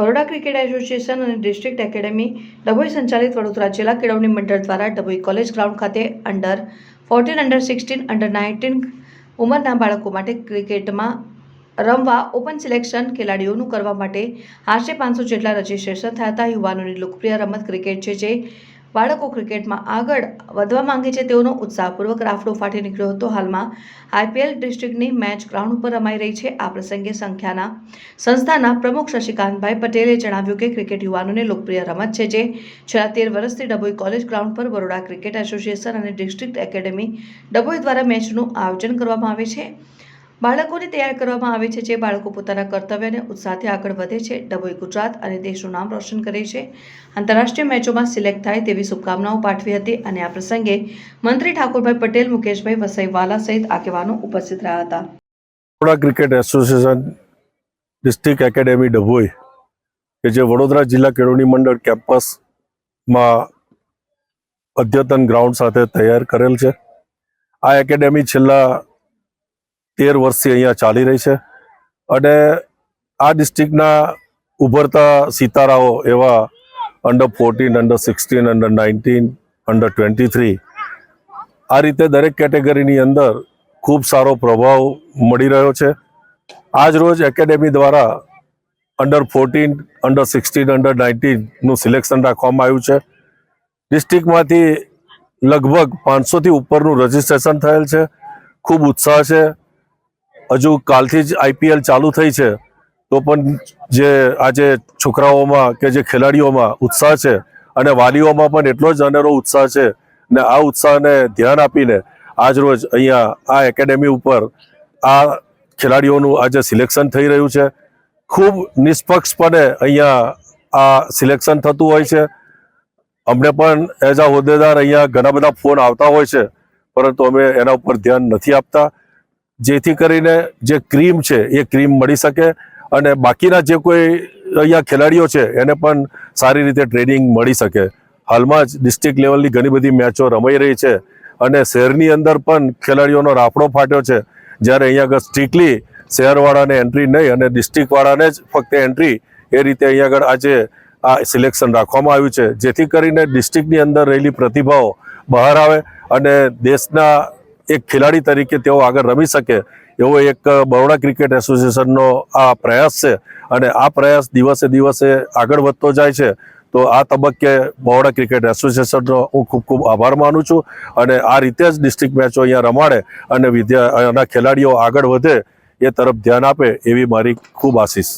Baroda cricket association અને district academy Dabhoi સંચાલિત વડોદરા જિલ્લા કેળવણી મંડળ દ્વારા ડભોઈ કોલેજ ગ્રાઉન્ડ ખાતે under fourteen under sixteen under nineteen ઉંમરના બાળકો માટે ક્રિકેટમાં રમવા ઓપન સિલેક્શન ખેલાડીઓનું કરવા માટે આશરે પાંચસો જેટલા રજીસ્ટ્રેશન થયા હતા. યુવાનોની લોકપ્રિય રમત ક્રિકેટ છે જે બાળકો ક્રિકેટમાં આગળ વધવા માંગે છે તેઓનો ઉત્સાહપૂર્વક રાફડો ફાટી નીકળ્યો હતો. હાલમાં આઈપીએલ ડિસ્ટ્રિક્ટની મેચ ગ્રાઉન્ડ ઉપર રમાઈ રહી છે. આ પ્રસંગે સંખ્યાના સંસ્થાના પ્રમુખ શશિકાંતભાઈ પટેલે જણાવ્યું કે ક્રિકેટ યુવાનોને લોકપ્રિય રમત છે જે છેલ્લા તેર વર્ષથી ડભોઈ કોલેજ ગ્રાઉન્ડ પર બરોડા ક્રિકેટ એસોસિએશન અને ડિસ્ટ્રિક્ટ એકેડેમી ડભોઈ દ્વારા મેચનું આયોજન કરવામાં આવે છે. બાળકોને તૈયાર કરવામાં આવે છે જે બાળકો પોતાના કર્તવ્ય અને ઉત્સાહથી આગળ વધે છે. ડભોઈ ગુજરાત અને દેશનું નામ રોશન કરે છે. આંતરરાષ્ટ્રીય મેચોમાં સિલેક્ટ થાય તેવી શુભકામનાઓ પાઠવી હતી અને આ પ્રસંગે મંત્રી ઠાકોરભાઈ પટેલ, મુકેશભાઈ વસાઈવાલા સહિત આગેવાનો ઉપસ્થિત રહ્યા હતા. Vadodara cricket association district academy Dabhoi કે જે વડોદરા જિલ્લા કેળવણી મંડળ કેમ્પસમાં અદ્યતન ગ્રાઉન્ડ સાથે તૈયાર કરેલ છે. આ એકેડેમી છેલ્લા તેર વર્ષથી અહીંયા ચાલી રહી છે. અને આ ડિસ્ટ્રિક્ટના ઉભરતા સિતારાઓ એવા under fourteen under sixteen under nineteen under twenty three આ રીતે દરેક કેટેગરીની અંદર ખૂબ સારો પ્રભાવ મળી રહ્યો છે. આજ રોજ એકેડેમી દ્વારા under fourteen under sixteen under નાઇન્ટીનનું selection રાખવામાં આવ્યું છે. ડિસ્ટ્રિક્ટમાંથી લગભગ પાંચસોથી ઉપરનું રજિસ્ટ્રેશન થયેલ છે. ખૂબ ઉત્સાહ છે. હજુ કાલથી જ આઈપીએલ ચાલુ થઈ છે, તો પણ જે આજે છોકરાઓમાં કે જે ખેલાડીઓમાં ઉત્સાહ છે અને વાલીઓમાં પણ એટલો જ અનેરો ઉત્સાહ છે ને આ ઉત્સાહને ધ્યાન આપીને આજ રોજ અહીંયા આ એકેડેમી ઉપર આ ખેલાડીઓનું આજે સિલેક્શન થઈ રહ્યું છે. ખૂબ નિષ્પક્ષપણે અહીંયા આ સિલેક્શન થતું હોય છે. અમને પણ એઝ અ હોદ્દેદાર અહીંયા ઘણા બધા ફોન આવતા હોય છે, પરંતુ અમે એના ઉપર ધ્યાન નથી આપતા. જેથી કરીને જે ક્રીમ છે, એ ક્રીમ મળી શકે અને બાકીના જે કોઈ અહીંયા ખેલાડીઓ છે, એને પણ સારી રીતે ટ્રેનિંગ મળી શકે. હાલમાં જ ડિસ્ટ્રિક્ટ લેવલની ઘણી બધી મેચો રમાઈ રહી છે અને શહેરની અંદર પણ ખેલાડીઓનો રાફડો ફાટ્યો છે. જ્યારે અહીંયા આગળ સ્ટ્રિક્ટલી શહેરવાળાને એન્ટ્રી નહીં અને ડિસ્ટ્રિક્ટવાળાને જ ફક્ત એન્ટ્રી એ રીતે અહીંયા આગળ આજે આ સિલેક્શન રાખવામાં આવ્યું છે. જેથી કરીને ડિસ્ટ્રિક્ટની અંદર રહેલી પ્રતિભાઓ બહાર આવે અને દેશના એક ખેલાડી તરીકે તેઓ આગળ રમી શકે એવો એક બરોડા ક્રિકેટ એસોસિએશનનો આ પ્રયાસ છે. અને આ પ્રયાસ દિવસે દિવસે આગળ વધતો જાય છે. તો આ તબક્કે બરોડા ક્રિકેટ એસોસિએશનનો હું ખૂબ ખૂબ આભાર માનું છું. અને આ રીતે જ ડિસ્ટ્રિક્ટ મેચો અહીંયા રમાડે અને વિદ્યા ખેલાડીઓ આગળ વધે એ તરફ ધ્યાન આપે એવી મારી ખૂબ આશીષ.